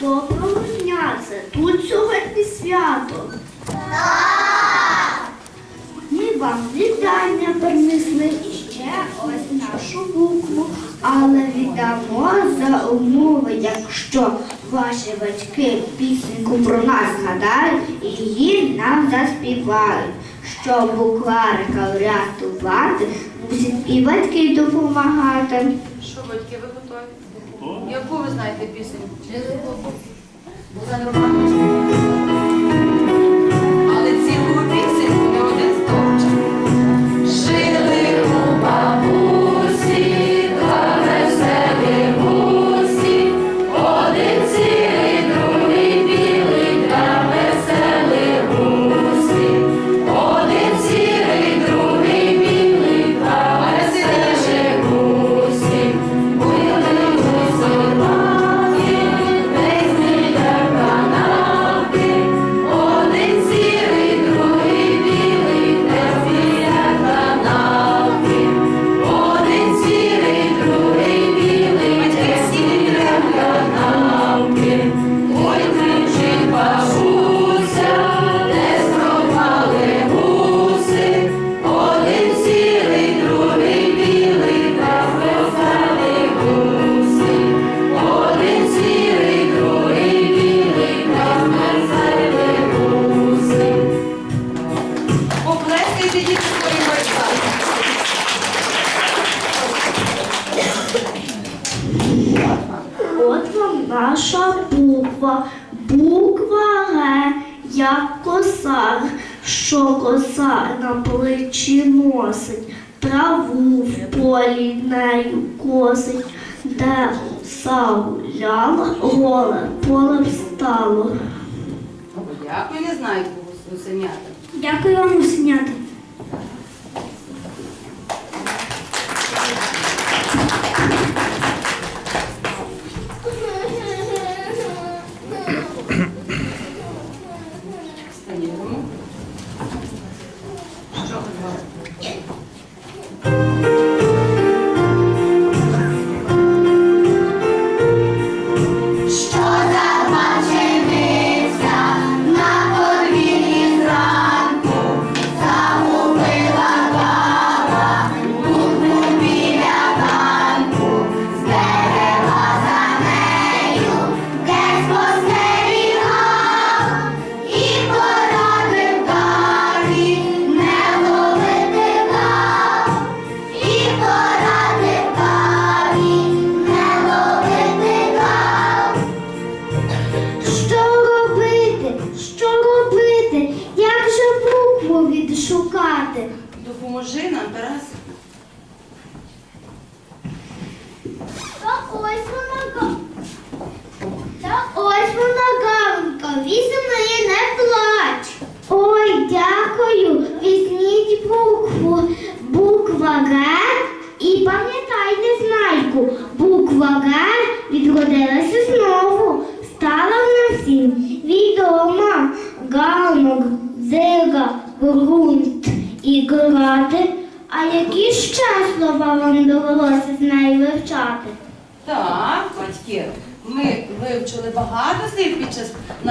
Доброго дня, це тут сьогодні свято. Ми вам вітання принесли і ще ось нашу букву, але віддамо за умови, якщо ваші батьки пісеньку про нас згадають і її нам заспівають. Щоб букварика врятувати, мусять і батьки допомагати. Що, батьки, ви готові? Яку ви знаєте пісню? Але цілу пісню не один стовчик. Жили у бабусі, буква, буква Г, як косар, що косар на плечі носить, траву в полі нею косить, де коса гуляла, голе поле встало. Дякую, не знаю, кого гусенята. Дякую вам, усенята.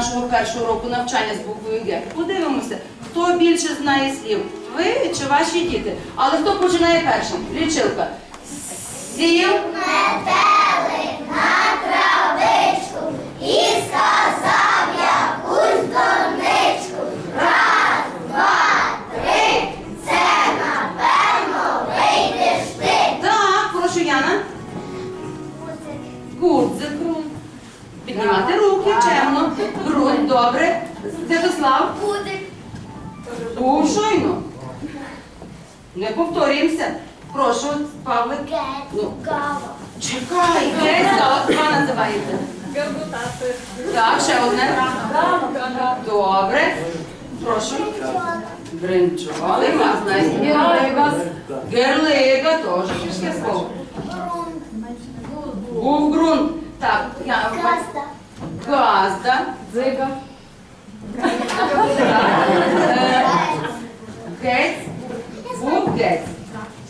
Нашого першого року навчання з буквою Г. Подивимося, хто більше знає слів, ви чи ваші діти. Але хто починає першим? Лічилка. Сів. Метелик на травичку і сказав якусь доничку. Раз, два, три, це напевно вийдеш ти. Так, прошу Яна. Гудзик, грунт. Піднімати руки, чемно. Грунт, добре. Святослав. Кудик. Був щойно. Не повторюємося. Прошу, Павлик. Ну, Гава. чекай, от хто називається? Так, ще одне. Добре. Прошу. Бринчували вас, Герлига. Герлига теж. Був ґрунт. Так, я. Газда. Дзига. Гець. Був гець.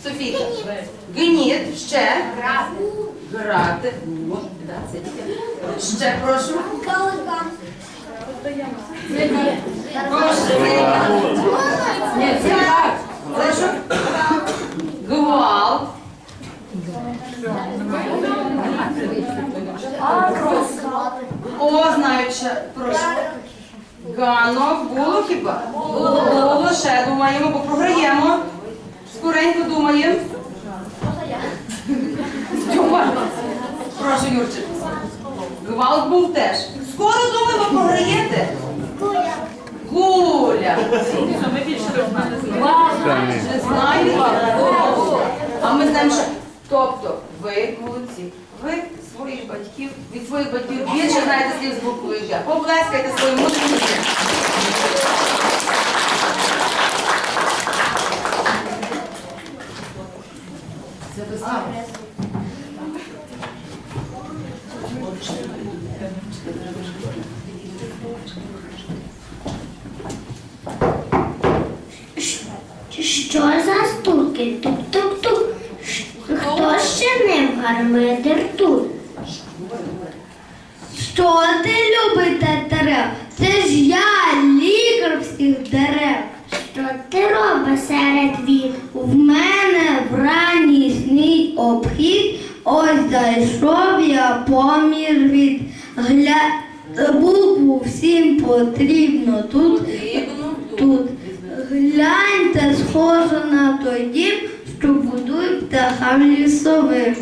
Софійка. Гніт. Ще. Грати. Ще прошу. Прошу. Ні, це так. Прошу. Гвалт. О, знаю ще. Прошу. Ганок було хіба? Ще думаємо, бо програємо. Скоренько думаємо. Прошу, Юрчик. Гвалт був теж. Скоро думаємо, програєте. Гуля. Знаю. А ми знаємо, що. Тобто, ви молодці. Ви своїх батьків, від своїх батьків більше знаєте слів з буквою Г. Поплескайте своїм мудрим Що за стуки? Тук-тук-тук. Хто ще не гармидер тут? Що ти любите дерев? Це ж я, лікар всіх дерев. Що ти робиш серед віт? В мене обхід. Ось зайшов я помір від гля... Букву всім потрібно тут. Тут гляньте, схоже на той дім, що будують птахам лісовим.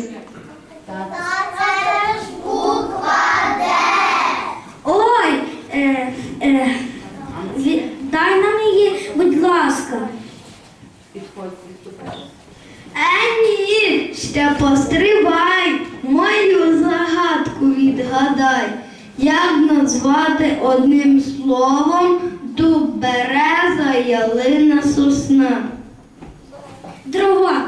Ой, е, е, дай нам її, будь ласка. Підходь, відступай. Е, ні, ще постривай, мою загадку відгадай. Як назвати одним словом дуб, береза, ялина, сосна? Дрова.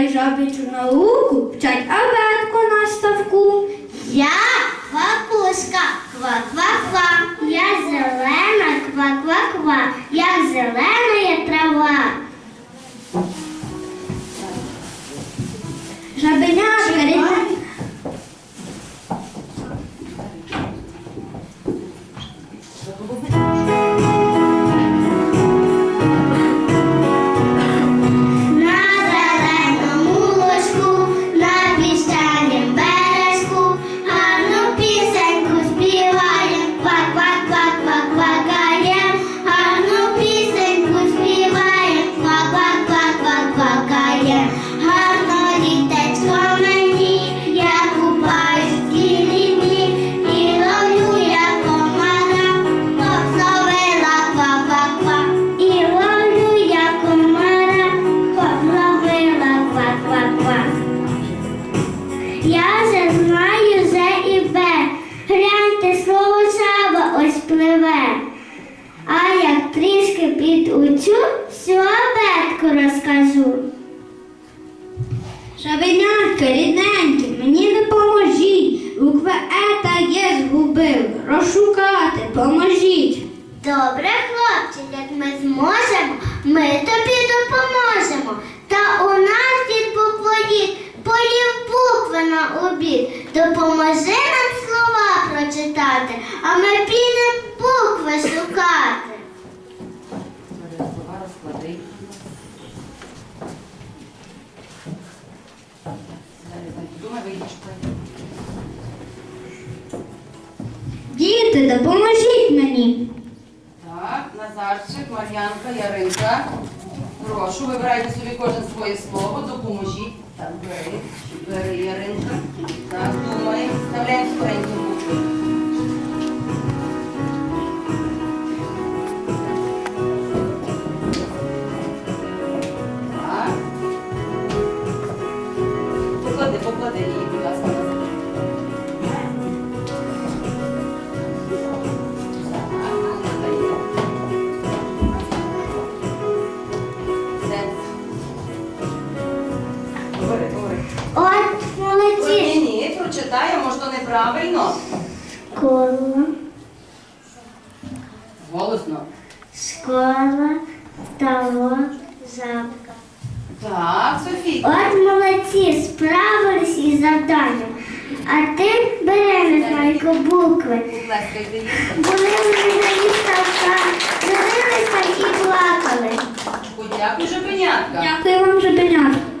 jovem jornal Hugo, Jack Добре, хлопці, як ми зможемо, ми тобі допоможемо. Та у нас від буквоїд поїв букви на обід. Допоможи нам слова прочитати, а ми підемо букви шукати. Діти, допоможіть мені. Прошу, вибирайте собі кожен своє слово, допоможіть. Так, бери, бери, Яринка. неправильно? Школа. Голосно. Школа, второ, замка. Так, Софійка. От молодці, справились із завданням. А ти беремо майко букви. Були вже на ставка, дивилися і плакали. Дякую, жабенятка. Дякую вам, жабенятка.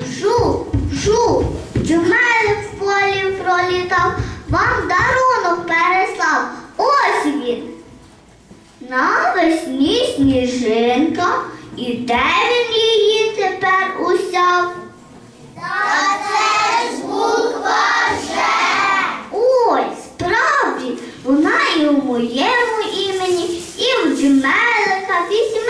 жу, жу, джмелик в полі пролітав, вам дарунок переслав. Ось він. Навесні сніжинка і де він її тепер усяв. Та це ж буква Ж. Ой, справді, вона і у моєму імені, і в джмелика вісім.